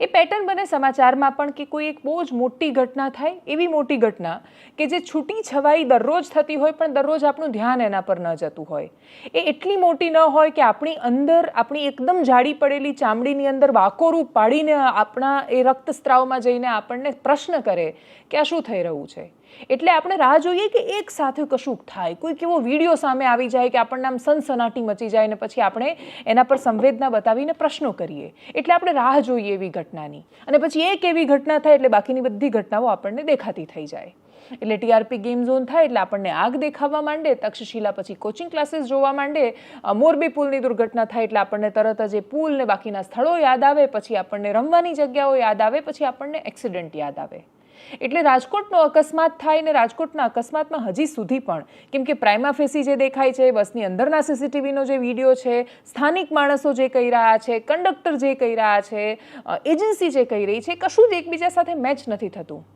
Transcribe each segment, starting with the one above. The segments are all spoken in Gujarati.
એ પેટર્ન બને સમાચારમાં પણ કે કોઈ એક બહુ જ મોટી ઘટના થાય એવી મોટી ઘટના કે જે છૂટી છવાઈ દરરોજ થતી હોય પણ દરરોજ આપણું ધ્યાન એના પર ન જતું હોય. એ એટલી મોટી ન હોય કે આપણી અંદર આપણી એકદમ જાડી પડેલી ચામડીની અંદર વાકોરું પાડીને આપણા એ રક્તસ્ત્રાવમાં જઈને આપણને પ્રશ્ન કરે કે આ શું થઈ રહ્યું છે? એટલે આપણે રાહ જોઈએ કે એક સાથે કશુંક થાય. કોઈક એવો વીડિયો સામે આવી જાય કે આપણને આમ સનસનાટી મચી જાય ને પછી આપણે એના પર સંવેદના બતાવીને પ્રશ્નો કરીએ. એટલે આપણે રાહ જોઈએ એવી ઘટનાની. અને પછી એક એવી ઘટના થાય એટલે બાકીની બધી ઘટનાઓ આપણને દેખાતી થઈ જાય. એટલે ટીઆરપી ગેમ ઝોન થાય એટલે આપણને આગ દેખાવા માંડે, તક્ષશિલા પછી કોચિંગ ક્લાસીસ જોવા માંડે મોરબી પુલની દુર્ઘટના થાય એટલે આપણને તરત જ એ પુલ ને બાકીના સ્થળો યાદ આવે, પછી આપણને રમવાની જગ્યાઓ યાદ આવે, પછી આપણને એક્સિડન્ટ યાદ આવે. એટલે રાજકોટનો અકસ્માત થાય ને રાજકોટના અકસ્માતમાં હજી સુધી પણ, કેમ કે પ્રાઇમા ફેસી જે દેખાય છે, બસની અંદરના સીસીટીવીનો જે વીડિયો છે, સ્થાનિક માણસો જે કહી રહ્યા છે, કંડક્ટર જે કહી રહ્યા છે એજન્સી જે કહી રહી છે, કશું જ એકબીજા સાથે મેચ નથી થતું.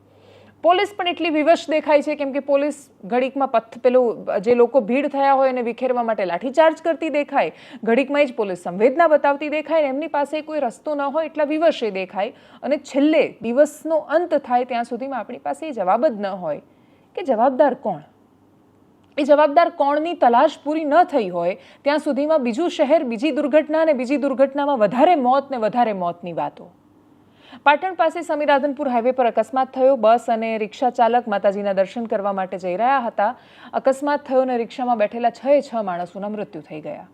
પોલીસ પણ એટલી વિવશ દેખાય છે, કેમ કે પોલીસ ઘડીકમાં પથ પેલું, જે લોકો ભીડ થયા હોય એને વિખેરવા માટે લાઠીચાર્જ કરતી દેખાય, ઘડીકમાં જ પોલીસ સંવેદના બતાવતી દેખાય, એમની પાસે કોઈ રસ્તો ન હોય એટલા વિવશ એ દેખાય. અને છેલ્લે દિવસનો અંત થાય ત્યાં સુધીમાં આપણી પાસે એ જવાબ જ ન હોય. કે જવાબદાર કોણ? એ જવાબદાર કોણની તલાશ પૂરી ન થઈ હોય, ત્યાં સુધીમાં બીજું શહેર, બીજી દુર્ઘટના અને બીજી દુર્ઘટનામાં વધારે મોત ને વધારે મોતની વાતો. પાટણ પાસે સમીરાધનપુર હાઈવે પર અકસ્માત થયો. બસ અને રિક્ષા ચાલક માતાજીના દર્શન કરવા માટે જઈ રહ્યા હતા. અકસ્માત થયો અને રિક્ષામાં બેઠેલા છ છ માણસોના મૃત્યુ થઈ ગયા.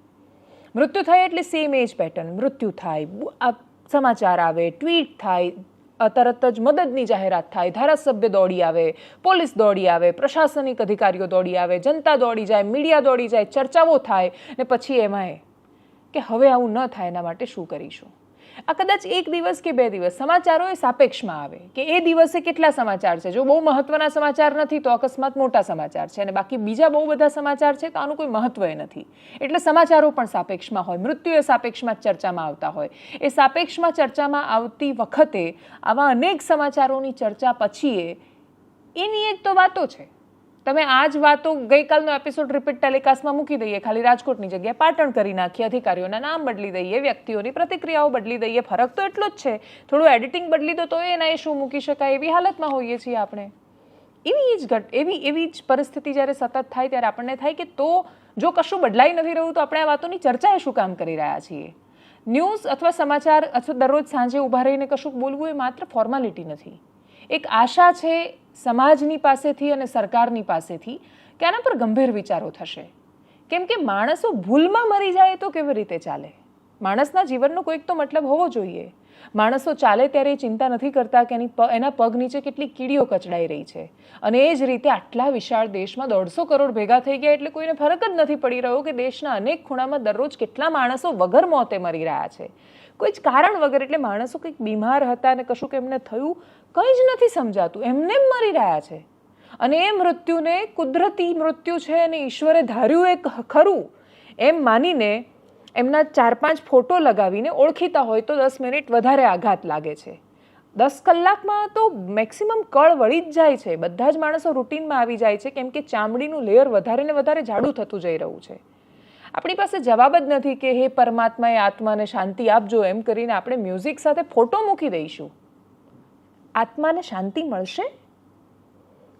મૃત્યુ થાય એટલે સેમ એજ પેટર્ન મૃત્યુ થાય સમાચાર આવે ટ્વીટ થાય તરત જ મદદની જાહેરાત થાય, ધારાસભ્ય દોડી આવે, પોલીસ દોડી આવે, પ્રશાસનિક અધિકારીઓ દોડી આવે, જનતા દોડી જાય, મીડિયા દોડી જાય, ચર્ચાઓ થાય ને પછી એમાંય કે હવે આવું ન થાય એના માટે શું કરીશું? આ કદાચ એક દિવસ કે બે દિવસ સમાચારો એ સાપેક્ષમાં આવે કે એ દિવસે કેટલા સમાચાર છે? જો બહુ મહત્વના સમાચાર નથી, તો અકસ્માત મોટા સમાચાર છે અને બાકી બીજા બહુ બધા સમાચાર છે, તો આનું કોઈ મહત્વ નથી. એટલે સમાચારો પણ સાપેક્ષમાં હોય, મૃત્યુ એ સાપેક્ષમાં ચર્ચામાં આવતા હોય. એ સાપેક્ષમાં ચર્ચામાં આવતી વખતે આવા અનેક સમાચારોની ચર્ચા પછી એની એક તો વાતો છે. તમે આ જ વાતો ગઈકાલનો એપિસોડ રિપીટ ટેલિકાસ્ટમાં મૂકી દઈએ. ખાલી રાજકોટની જગ્યાએ પાટણ કરી નાખીએ, અધિકારીઓના નામ બદલી દઈએ, વ્યક્તિઓની પ્રતિક્રિયાઓ બદલી દઈએ. ફરક તો એટલો જ છે. થોડું એડિટિંગ બદલી દો તો એના એ શું મૂકી શકાય. એવી હાલતમાં હોઈએ છીએ આપણે. એવી જ ઘટ, એવી એવી જ પરિસ્થિતિ જ્યારે સતત થાય ત્યારે આપણને થાય કે તો જો કશું બદલાઈ નથી રહ્યું તો આપણે આ વાતોની ચર્ચાએ શું કામ કરી રહ્યા છીએ? ન્યૂઝ અથવા સમાચાર અથવા દરરોજ સાંજે ઊભા રહીને કશુંક બોલવું એ માત્ર ફોર્માલિટી નથી. એક આશા છે સમાજની પાસેથી અને સરકારની પાસેથી કે આના પર ગંભીર વિચારો થશે? કેમ કે માણસો ભૂલમાં મરી જાય તો કેવી રીતે ચાલે? માણસના જીવનનો કોઈક તો મતલબ હોવો જોઈએ. માણસો ચાલે ત્યારે ચિંતા નથી કરતા કે એની એના પગ નીચે કેટલી કીડીઓ કચડાઈ રહી છે. અને એ જ રીતે આટલા વિશાળ દેશમાં દોઢસો કરોડ ભેગા થઈ ગયા એટલે કોઈને ફરક જ નથી પડી રહ્યો કે દેશના અનેક ખૂણામાં દરરોજ કેટલા માણસો વગર મોતે મરી રહ્યા છે. કોઈ જ કારણ વગર એટલે માણસો કંઈક બીમાર હતા અને કે એમને થયું, કંઈ જ નથી સમજાતું. એમને એમ મરી રહ્યા છે. અને એ મૃત્યુને કુદરતી મૃત્યુ છે અને ઈશ્વરે ધાર્યું એ ખરું, એમ માનીને એમના ચાર પાંચ ફોટો લગાવીને ઓળખીતા હોય તો દસ મિનિટ વધારે આઘાત લાગે છે. દસ કલાકમાં તો મેક્સિમમ કળ વળી જ જાય છે. બધા જ માણસો રૂટીનમાં આવી જાય છે, કેમ કે ચામડીનું લેયર વધારે ને વધારે જાડું થતું જઈ રહ્યું છે. આપણી પાસે જવાબ જ નથી કે હે પરમાત્માએ આત્માને શાંતિ આપજો એમ કરીને આપણે મ્યુઝિક સાથે ફોટો મૂકી દઈશું. આત્માને શાંતિ મળશે?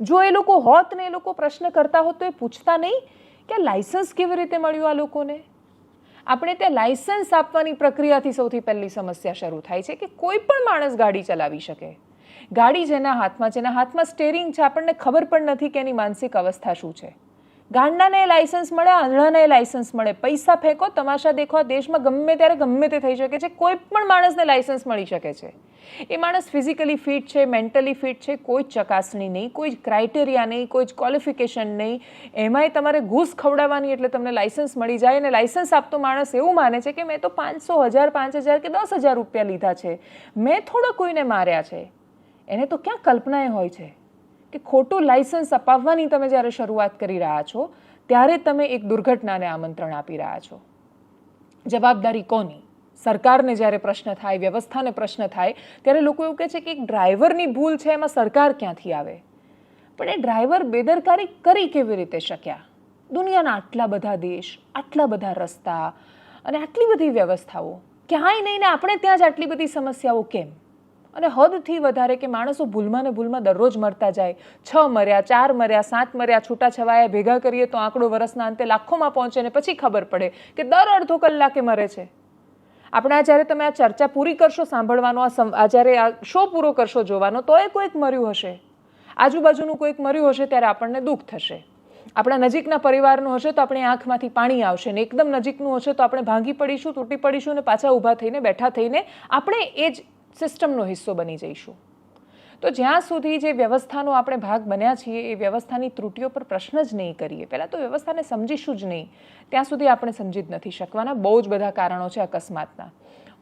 જો એ લોકો હોત ને એ લોકો પ્રશ્ન કરતા હોત તો એ પૂછતા નહીં કે લાયસન્સ કેવી રીતે મળ્યું આ લોકોને? આપણે ત્યાં લાયસન્સ આપવાની પ્રક્રિયાથી સૌથી પહેલી સમસ્યા શરૂ થાય છે કે કોઈ પણ માણસ ગાડી ચલાવી શકે. ગાડી જેના હાથમાં એના હાથમાં સ્ટેરિંગ છે, આપણને ખબર પણ નથી કે એની માનસિક અવસ્થા શું છે. ગાંડાને લાયસન્સ મળે આંધળાને લાયસન્સ મળે. પૈસા ફેંકો, તમાશા દેખો દેશમાં ગમે ત્યારે ગમે તે થઈ શકે છે. કોઈ પણ માણસને લાયસન્સ મળી શકે છે. એ માણસ ફિઝિકલી ફિટ છે મેન્ટલી ફિટ છે, કોઈ ચકાસણી નહીં, કોઈ ક્રાઇટેરિયા નહીં, કોઈ ક્વોલિફિકેશન નહીં. એમાંય તમારે ઘૂસ ખવડાવવાની એટલે તમને લાયસન્સ મળી જાય અને લાયસન્સ આપતો માણસ એવું માને છે કે મેં તો પાંચસો હજાર, પાંચ હજાર કે દસ હજાર રૂપિયા લીધા છે. મેં થોડો કોઈને માર્યા છે. એને તો ક્યાં કલ્પનાએ હોય છે? કે ખોટું લાયસન્સ અપાવવાની તમે જ્યારે શરૂઆત કરી રહ્યા છો, ત્યારે તમે એક દુર્ઘટનાને આમંત્રણ આપી રહ્યા છો. જવાબદારી કોની? સરકારને જ્યારે પ્રશ્ન થાય, વ્યવસ્થાને પ્રશ્ન થાય, ત્યારે લોકો એવું કહે છે કે એક ડ્રાઈવરની ભૂલ છે, એમાં સરકાર ક્યાંથી આવે? પણ એ ડ્રાઈવર બેદરકારી કરી કેવી રીતે શક્યા? દુનિયાના આટલા બધા દેશ, આટલા બધા રસ્તા અને આટલી બધી વ્યવસ્થાઓ. ક્યાંય નહીં ને આપણે ત્યાં જ આટલી બધી સમસ્યાઓ કેમ? અને હદથી વધારે કે માણસો ભૂલમાં ને ભૂલમાં દરરોજ મરતા જાય. છ મર્યા, ચાર મર્યા, સાત મર્યા, છૂટાછવાયા, ભેગા કરીએ તો આંકડો વરસના અંતે લાખોમાં પહોંચે ને પછી ખબર પડે કે દર અડધો કલાકે મરે છે. આપણે આ જ્યારે તમે આ ચર્ચા પૂરી કરશો, સાંભળવાનો, આ જ્યારે આ શો પૂરો કરશો જોવાનો, તો એ કોઈક મર્યું હશે. આજુબાજુનું કોઈક મર્યું હશે ત્યારે આપણને દુઃખ થશે. આપણા નજીકના પરિવારનું હશે તો આપણી આંખમાંથી પાણી આવશે ને એકદમ નજીકનું હશે તો આપણે ભાંગી પડીશું, તૂટી પડીશું અને પાછા ઊભા થઈને, બેઠા થઈને આપણે એ જ સિસ્ટમનો હિસ્સો બની જઈશું. તો જ્યાં સુધી જે વ્યવસ્થાનો આપણે ભાગ બન્યા છીએ, એ વ્યવસ્થાની ત્રુટીઓ પર પ્રશ્ન જ નહીં કરીએ. પહેલાં તો વ્યવસ્થાને સમજીશું જ નહીં. ત્યાં સુધી આપણે સમજી જ નથી શકવાના. બહુ જ બધા કારણો છે અકસ્માતના.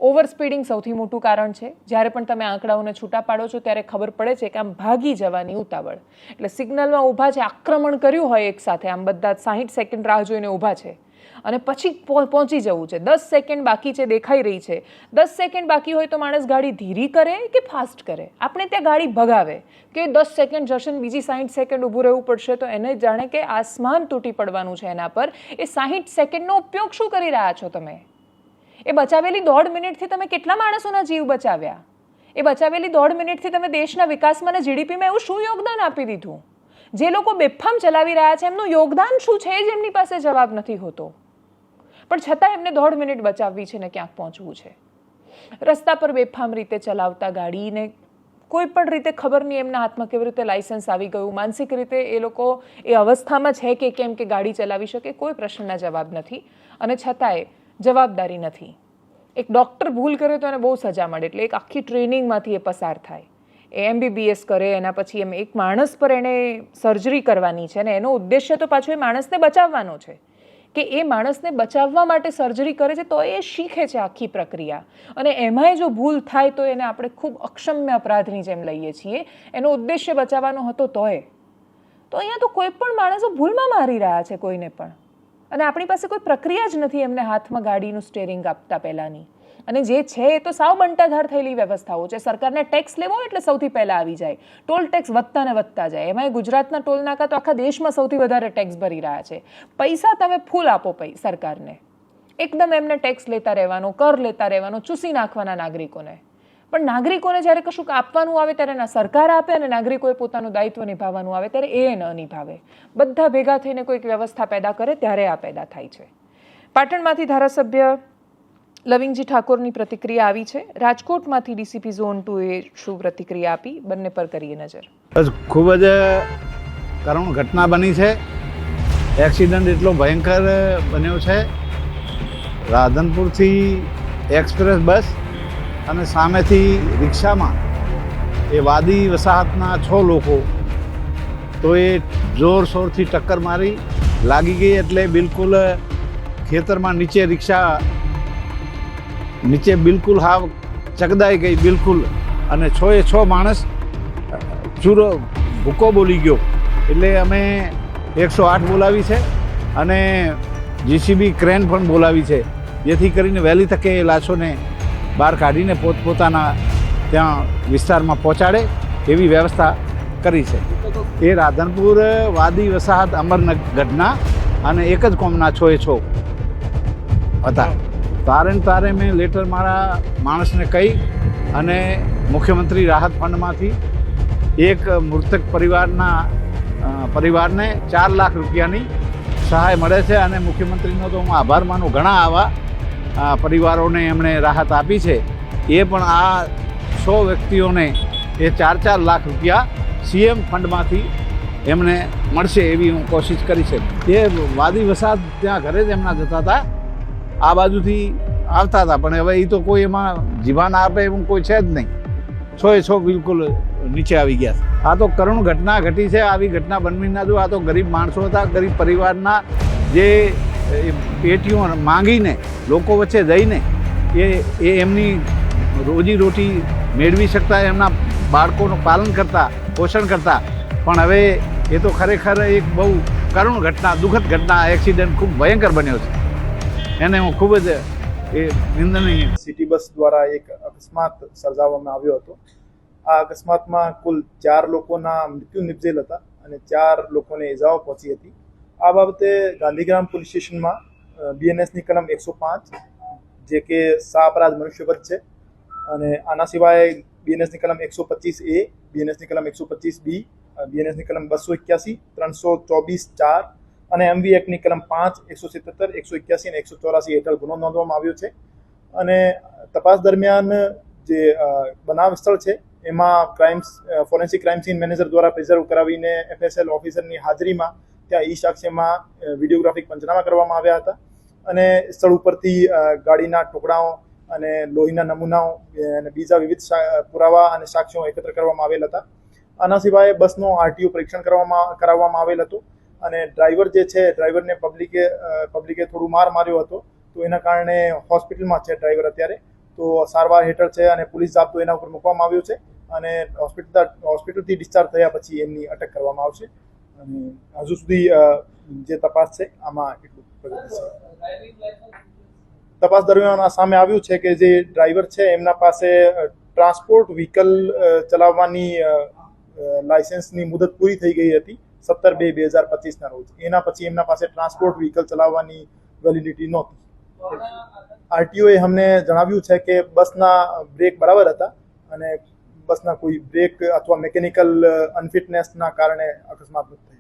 ઓવર સ્પીડિંગ સૌથી મોટું કારણ છે. જ્યારે પણ તમે આંકડાઓને છૂટા પાડો છો, ત્યારે ખબર પડે છે કે આમ ભાગી જવાની ઉતાવળ. એટલે સિગ્નલમાં ઊભા છે આક્રમણ કર્યું હોય એકસાથે આમ બધા સાહીઠ સેકન્ડ રાહ જોઈને ઊભા છે અને પછી પહોંચી જવું છે. દસ સેકન્ડ બાકી છે, દેખાઈ રહી છે. દસ સેકન્ડ બાકી હોય તો માણસ ગાડી ધીરી કરે કે ફાસ્ટ કરે? આપણે ત્યાં ગાડી ભગાવે કે દસ સેકન્ડ જશે ને બીજી સાહીઠ સેકન્ડ ઊભું રહેવું પડશે તો એને જાણે કે આસમાન તૂટી પડવાનું છે એના પર. એ સાહીઠ સેકન્ડનો ઉપયોગ શું કરી રહ્યા છો તમે? એ બચાવેલી દોઢ મિનિટથી તમે કેટલા માણસોના જીવ બચાવ્યા? એ બચાવેલી દોઢ મિનિટથી તમે દેશના વિકાસમાં અને જીડીપીમાં એવું શું યોગદાન આપી દીધું? જે લોકો બેફામ ચલાવી રહ્યા છે, એમનું યોગદાન શું છે જ એમની પાસે જવાબ નથી હોતો. પણ છતાં એમને દોઢ મિનિટ બચાવવી છે ને ક્યાંક પહોંચવું છે. રસ્તા પર બેફામ રીતે ચલાવતા ગાડીને કોઈ પણ રીતે ખબર નહીં એમના હાથમાં કેવી રીતે લાઇસન્સ આવી ગયું, માનસિક રીતે એ લોકો એ અવસ્થામાં છે કે કેમ કે ગાડી ચલાવી શકે, કોઈ પ્રશ્નના જવાબ નથી. અને છતાંય જવાબદારી નથી. એક ડૉક્ટર ભૂલ કરે તો એને બહુ સજા મળે, એટલે એક આખી ટ્રેનિંગમાંથી એ પસાર થાય. એ એમબીબીએસ કરે, એના પછી એમ એક માણસ પર એણે સર્જરી કરવાની છે ને એનો ઉદ્દેશ્ય તો પાછો એ માણસને બચાવવાનો છે. કે એ માણસને બચાવવા માટે સર્જરી કરે છે તો એ શીખે છે આખી પ્રક્રિયા. અને એમાંય જો ભૂલ થાય તો એને આપણે ખૂબ અક્ષમ્ય અપરાધની જેમ લઈએ છીએ. એનો ઉદ્દેશ્ય બચાવવાનો હતો તોય. તો અહીંયા તો કોઈ પણ માણસો ભૂલમાં મારી રહ્યા છે કોઈને પણ. અને આપણી પાસે કોઈ પ્રક્રિયા જ નથી એમને હાથમાં ગાડીનું સ્ટેરિંગ આપતા પહેલાંની. અને જે છે એ તો સાવ બંટાધાર થયેલી વ્યવસ્થાઓ છે. સરકારને ટેક્સ લેવો એટલે સૌથી પહેલાં આવી જાય. ટોલ ટેક્સ વધતા ને વધતા જાય. એમાંય ગુજરાતના ટોલ નાકા તો આખા દેશમાં સૌથી વધારે ટેક્સ ભરી રહ્યા છે. પૈસા તમે ફૂલ આપો પૈ, સરકારને. એકદમ એમને ટેક્સ લેતા રહેવાનો, કર લેતા રહેવાનો, ચૂસી નાખવાના નાગરિકોને. પણ નાગરિકોને જ્યારે કશુંક આપવાનું આવે ત્યારે ના સરકાર આપે અને નાગરિકોએ પોતાનું દાયિત્વ નિભાવવાનું આવે ત્યારે એ ન નિભાવે. બધા ભેગા થઈને કોઈક વ્યવસ્થા પેદા કરે ત્યારે આ પેદા થાય છે. પાટણમાંથી ધારાસભ્ય લવિંગજી ઠાકોરની પ્રતિક્રિયા આવી છે. રાજકોટમાંથી ડીસીપી ઝોન ટુ એ શું પ્રતિક્રિયા આપી? બંને પર કરીએ નજર. બસ, ખૂબ જ કરુણ ઘટના બની છે. એક્સિડન્ટ એટલો ભયંકર બન્યો છે. રાધનપુરથી એક્સપ્રેસ બસ અને સામેથી રિક્ષામાં એ વાદી વસાહતના છ લોકો, તો એ જોરશોરથી ટક્કર મારી, લાગી ગઈ એટલે બિલકુલ ખેતરમાં નીચે રિક્ષા નીચે બિલકુલ હાવ ચગદાઈ ગઈ, બિલકુલ. અને છ એ છ માણસ, ચૂરો ભૂકો બોલી ગયો. એટલે અમે એકસો આઠ બોલાવી છે અને જીસીબી ક્રેન પણ બોલાવી છે. જેથી કરીને વહેલી તકે એ લાશોને બહાર કાઢીને પોતપોતાના ત્યાં વિસ્તારમાં પહોંચાડે એવી વ્યવસ્થા કરી છે. એ રાધનપુર, વાદી, વસાહત અમરગઢના અને એક જ કોમના છો એ છો હતા. તારે તારે મેં લેટર મારા માણસને કહી અને મુખ્યમંત્રી રાહત ફંડમાંથી એક મૃતક પરિવારના પરિવારને ચાર લાખ રૂપિયાની સહાય મળે છે અને મુખ્યમંત્રીનો તો હું આભાર માનું. ઘણા આવા પરિવારોને એમણે રાહત આપી છે. એ પણ આ સો વ્યક્તિઓને એ ચાર ચાર લાખ રૂપિયા સીએમ ફંડમાંથી એમને મળશે એવી હું કોશિશ કરી છે. એ વાદી વસાદ ત્યાં ઘરે જ એમના જતા હતા. આ બાજુથી આવતા હતા, પણ હવે એ તો કોઈ એમાં જીવાન આપે એવું કોઈ છે જ નહીં. છો એ છો બિલકુલ નીચે આવી ગયા. આ તો કરુણ ઘટના ઘટી છે, આવી ઘટના બનવી ના જો આ તો ગરીબ માણસો હતા, ગરીબ પરિવારના જે પેટીઓ માંગીને, લોકો વચ્ચે જઈને એ એ એમની રોજી રોટી મેળવી શકતા, એમના બાળકોનું પાલન કરતા, પોષણ કરતા. પણ હવે એ તો ખરેખર એક બહુ કરુણ ઘટના, દુઃખદ ઘટના એક્સિડન્ટ ખૂબ ભયંકર બન્યો છે. એને હું ખૂબ જ, એ, નિંદનીય. સિટી બસ દ્વારા એક અકસ્માત સર્જાવવામાં આવ્યો હતો. આ અકસ્માતમાં કુલ ચાર લોકોના મૃત્યુ નિપજેલ હતા અને ચાર લોકોને ઇજાઓ પહોંચી હતી. આ બાબતે ગાંધીગ્રામ પોલીસ સ્ટેશનમાં બીએનએસની કલમ એકસો પાંચ, જે કે સા અપરાધ છે, અને આના સિવાય બીએનએસની કલમ એકસો પચીસ એ બીએનએસની કલમ એકસો પચીસ બી બીએનએસની કલમ બસો એક્યાસી, ત્રણસો ચોવીસ ચાર અને એમવી એક્ટની કલમ પાંચ, એકસો સિત્તેર, એકસો એક્યાસી અને એકસો ચોરાસી હેઠળ ગુનો નોંધવામાં આવ્યો છે. અને તપાસ દરમિયાન જે બનાવ સ્થળ છે, એમાં crimes forensic crime scene manager દ્વારા પ્રિઝર્વ કરાવીને એફએસએલ ઓફિસરની હાજરીમાં ત્યાં ઈ સાક્ષ્યમાં વિડીયોગ્રાફિક પંચનામા કરવામાં આવ્યા હતા. અને સ્થળ ઉપરથી ગાડીના ટુકડાઓ અને લોહીના નમૂનાઓ અને બીજા વિવિધ પુરાવા અને સાક્ષ્યો એકત્ર કરવામાં આવેલ હતા. આના સિવાય બસનો આરટીઓ પરીક્ષણ કરવામાં, કરાવવામાં આવેલ હતું. અને ડ્રાઈવર જે છે ડ્રાઈવરને પબ્લિકે પબ્લિકે થોડું માર માર્યો હતો. તો એના કારણે હોસ્પિટલમાં છે ડ્રાઈવર અત્યારે. તો સારવાર હેઠળ છે અને પોલીસ જાપ્તો એના ઉપર મૂકવામાં આવ્યો છે અને હોસ્પિટલ હોસ્પિટલથી ડિસ્ચાર્જ થયા પછી એમની અટક કરવામાં આવશે. અને હજુ સુધી જે તપાસ છે, આમાં એટલું પ્રગતિ છે. તપાસ દરમિયાન આ સામે આવ્યું છે કે જે ડ્રાઈવર છે, એમના પાસે ટ્રાન્સપોર્ટ વ્હીકલ ચલાવવાની લાયસન્સની મુદત પૂરી થઈ ગઈ હતી. સત્તર બે બે હજાર પચીસના રોજ. એના પછી એમના પાસે ટ્રાન્સપોર્ટ વ્હીકલ ચલાવવાની વેલિડિટી નહોતી. આરટીઓએ અમને જણાવ્યું છે કે બસના બ્રેક બરાબર હતા અને બસના કોઈ બ્રેક અથવા મિકેનિકલ અનફિટનેસના કારણે અકસ્માત થયો